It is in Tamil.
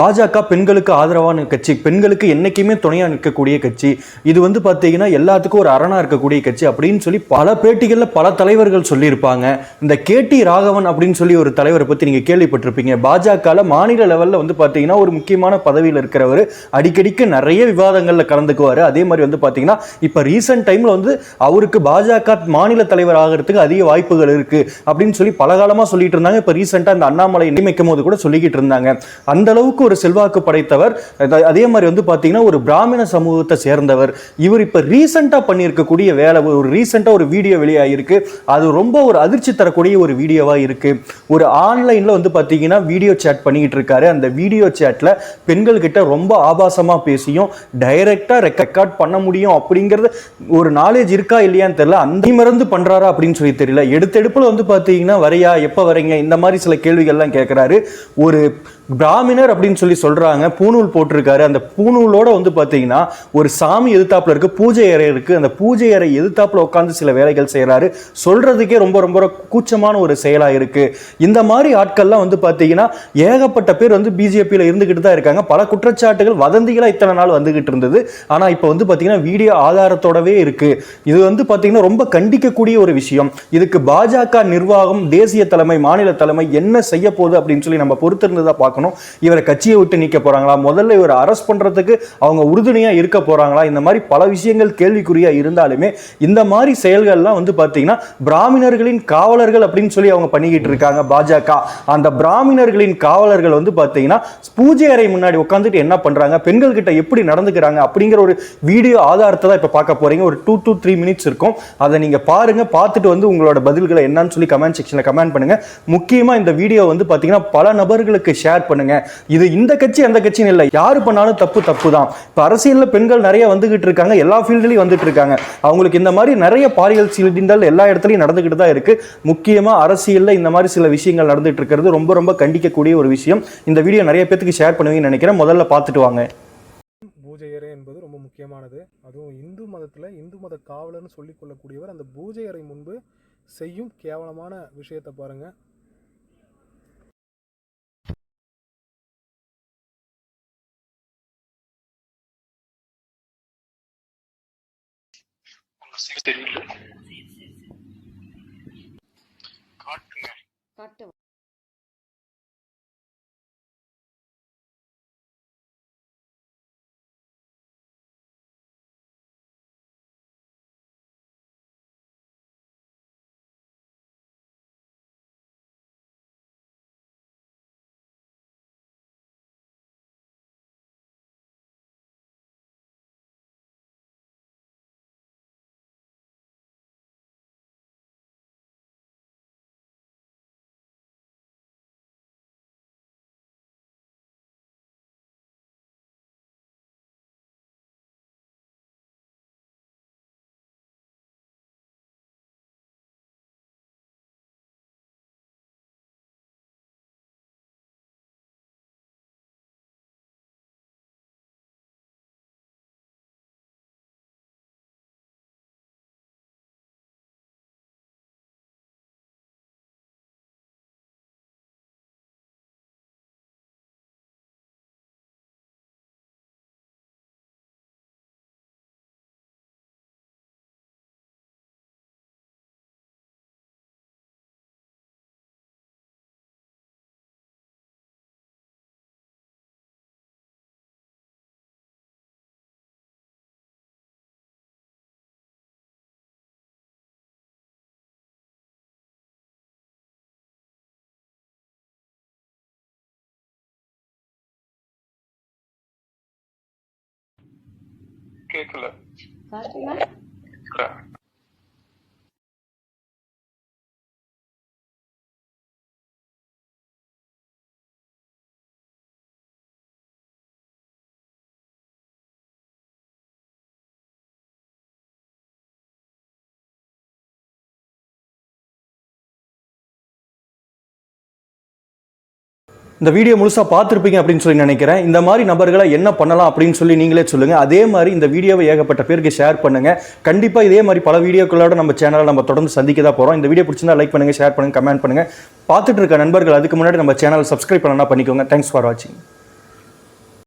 பாஜக பெண்களுக்கு ஆதரவான கட்சி பெண்களுக்கு என்றைக்குமே துணையாக நிற்கக்கூடிய கட்சி இது வந்து பார்த்தீங்கன்னா எல்லாத்துக்கும் ஒரு அரணாக இருக்கக்கூடிய கட்சி அப்படின்னு சொல்லி பல பேட்டிகளில் பல தலைவர்கள் சொல்லியிருப்பாங்க. இந்த கேடி ராகவன் அப்படின்னு சொல்லி ஒரு தலைவரை பற்றி நீங்கள் கேள்விப்பட்டிருப்பீங்க. பாஜகவில் மாநில லெவலில் வந்து பார்த்தீங்கன்னா ஒரு முக்கியமான பதவியில் இருக்கிறவர். அடிக்கடிக்கு நிறைய விவாதங்களில் கலந்துக்குவார். அதே மாதிரி வந்து பார்த்தீங்கன்னா இப்போ ரீசெண்ட் டைமில் வந்து அவருக்கு பாஜக மாநில தலைவர் ஆகிறதுக்கு அதிக வாய்ப்புகள் இருக்குது அப்படின்னு சொல்லி பல காலமாக சொல்லிட்டு இருந்தாங்க. இப்போ ரீசெண்டாக இந்த அண்ணாமலை நியமிக்கும் போது கூட சொல்லிக்கிட்டு இருந்தாங்க. அந்த அளவுக்கு ஒரு செல்வாக்கு படைத்தவர். அதே மாதிரி வந்து பார்த்தீங்கன்னா ஒரு பிராமண சமூகத்தை சேர்ந்தவர். இவர் இப்போ ரீசெண்டாக பண்ணியிருக்கக்கூடிய வேலை ஒரு ரீசெண்டாக ஒரு வீடியோ வெளியாகிருக்கு அது ரொம்ப ஒரு அதிர்ச்சி தரக்கூடிய ஒரு வீடியோவாக இருக்கு. ஒரு ஆன்லைனில் வந்து பார்த்தீங்கன்னா வீடியோ சேட் பண்ணிக்கிட்டு இருக்காரு. அந்த வீடியோ சேட்டில் பெண்கள்கிட்ட ரொம்ப ஆபாசமாக பேசியும் டைரெக்டாக ரெக்கார்ட் பண்ண முடியும் அப்படிங்கிறது ஒரு நாலேஜ் இருக்கா இல்லையான்னு தெரியல. அந்த மருந்து பண்ணுறாரா அப்படின்னு சொல்லி தெரியல. எடுத்தெடுப்பில் வந்து பார்த்தீங்கன்னா வரையா எப்போ வரீங்க இந்த மாதிரி சில கேள்விகள்லாம் கேட்குறாரு ஒரு பிராமணர் அப்படின்னு சொல்லி சொல்றாங்க. பூநூல் போட்டிருக்காரு. அந்த பூநூலோட வந்து பார்த்தீங்கன்னா ஒரு சாமி எதிர்த்தாப்புல இருக்கு பூஜை அறை இருக்கு. அந்த பூஜை அறை எதிர்த்தாப்புல உட்காந்து சில வேலைகள் செய்கிறாரு சொல்றதுக்கே ரொம்ப ரொம்ப கூச்சமான ஒரு செயலா இருக்கு. இந்த மாதிரி ஆட்கள்லாம் வந்து பார்த்தீங்கன்னா ஏகப்பட்ட பேர் வந்து பிஜேபியில் இருந்துகிட்டு தான் இருக்காங்க. பல குற்றச்சாட்டுகள் வதந்திகளா இத்தனை நாள் வந்துகிட்டு இருந்தது. ஆனா இப்போ வந்து பார்த்தீங்கன்னா வீடியோ ஆதாரத்தோடவே இருக்கு. இது வந்து பார்த்தீங்கன்னா ரொம்ப கண்டிக்கக்கூடிய ஒரு விஷயம். இதுக்கு பாஜக நிர்வாகம் தேசிய தலைமை மாநில தலைமை என்ன செய்ய போகுது அப்படின்னு சொல்லி நம்ம பொறுத்திருந்து பார்க்கணும். பார்க்கணும். இவரை கட்சியை விட்டு நீக்க போறாங்களா? முதல்ல இவரை அரெஸ்ட் பண்ணுறதுக்கு அவங்க உறுதுணையாக இருக்க போறாங்களா? இந்த மாதிரி பல விஷயங்கள் கேள்விக்குறியாக இருந்தாலுமே இந்த மாதிரி செயல்கள்லாம் வந்து பார்த்தீங்கன்னா பிராமணர்களின் காவலர்கள் அப்படின்னு சொல்லி அவங்க பண்ணிக்கிட்டு இருக்காங்க பாஜக. அந்த பிராமணர்களின் காவலர்கள் வந்து பார்த்தீங்கன்னா பூஜை அறை முன்னாடி உட்காந்துட்டு என்ன பண்ணுறாங்க பெண்கள் கிட்ட எப்படி நடந்துக்கிறாங்க? அப்படிங்கிற ஒரு வீடியோ ஆதாரத்தை தான் இப்போ பார்க்க போகிறீங்க ஒரு டூ டூ த்ரீ மினிட்ஸ் இருக்கும். அதை நீங்கள் பாருங்கள் பார்த்துட்டு வந்து உங்களோட பதில்களை என்னன்னு சொல்லி கமெண்ட் செக்ஷனில் கமெண்ட் பண்ணுங்கள் முக்கியமாக இந்த வீடியோ வந்து பார்த்தீங்கன்னா பல நபர்களுக்கு ஷேர் பண்ணுங்க. இது இந்த கட்சி அந்த கட்சின்னு இல்லை. யாரு பண்ணாலும் தப்பு தப்பு தான் இப்போ அரசியலில் பெண்கள் நிறைய வந்துகிட்டு இருக்காங்க. எல்லா ஃபீல்ட்லயும் வந்துட்டு இருக்காங்க. அவங்களுக்கு இந்த மாதிரி நிறைய பாலியல் சீண்டல் எல்லா இடத்துலையும் நடந்துகிட்டு தான் இருக்கு. முக்கியமா அரசியலில் இந்த மாதிரி சில விஷயங்கள் நடந்துட்டு இருக்கிறது ரொம்ப ரொம்ப கண்டிக்கக்கூடிய ஒரு விஷயம். இந்த வீடியோ நிறைய பேத்துக்கு ஷேர் பண்ணுவீங்கன்னு நினைக்கிறேன். முதல்ல பார்த்துட்டு வாங்க. பூஜை அறை என்பது ரொம்ப முக்கியமானது. அதுவும் இந்து மதத்தில் இந்து மத காவலர்னு சொல்லிக்கொள்ளக்கூடியவர் அந்த பூஜை அறை முன்பு செய்யும் கேவலமான விஷயத்தை பாருங்கள் தெரியல. காட்டுங்க. காட்டு Kekla. Fatima? Kekla. இந்த வீடியோ முழுசாக பார்த்துருப்பீங்க அப்படின்னு சொல்லி நினைக்கிறேன். இந்த மாதிரி நபர்களை என்ன பண்ணலாம் அப்படின்னு சொல்லி நீங்களே சொல்லுங்கள் அதே மாதிரி இந்த வீடியோவை ஏகப்பட்ட பேருக்கு ஷேர் பண்ணுங்க. கண்டிப்பாக இதே மாதிரி பல வீடியோக்களோட நம்ம சேனலை நம்ம தொடர்ந்து சந்திக்க தான் போகிறோம் இந்த வீடியோ பிடிச்சிருந்தா லைக் பண்ணுங்கள் ஷேர் பண்ணுங்கள் கமெண்ட் பண்ணுங்கள் பார்த்துட்டு இருக்க நண்பர்கள் அதுக்கு முன்னாடி நம்ம சேனலை சப்ஸ்கிரைப் பண்ணலாம் பண்ணிக்கோங்க. தேங்க்ஸ் ஃபார் வாட்சிங்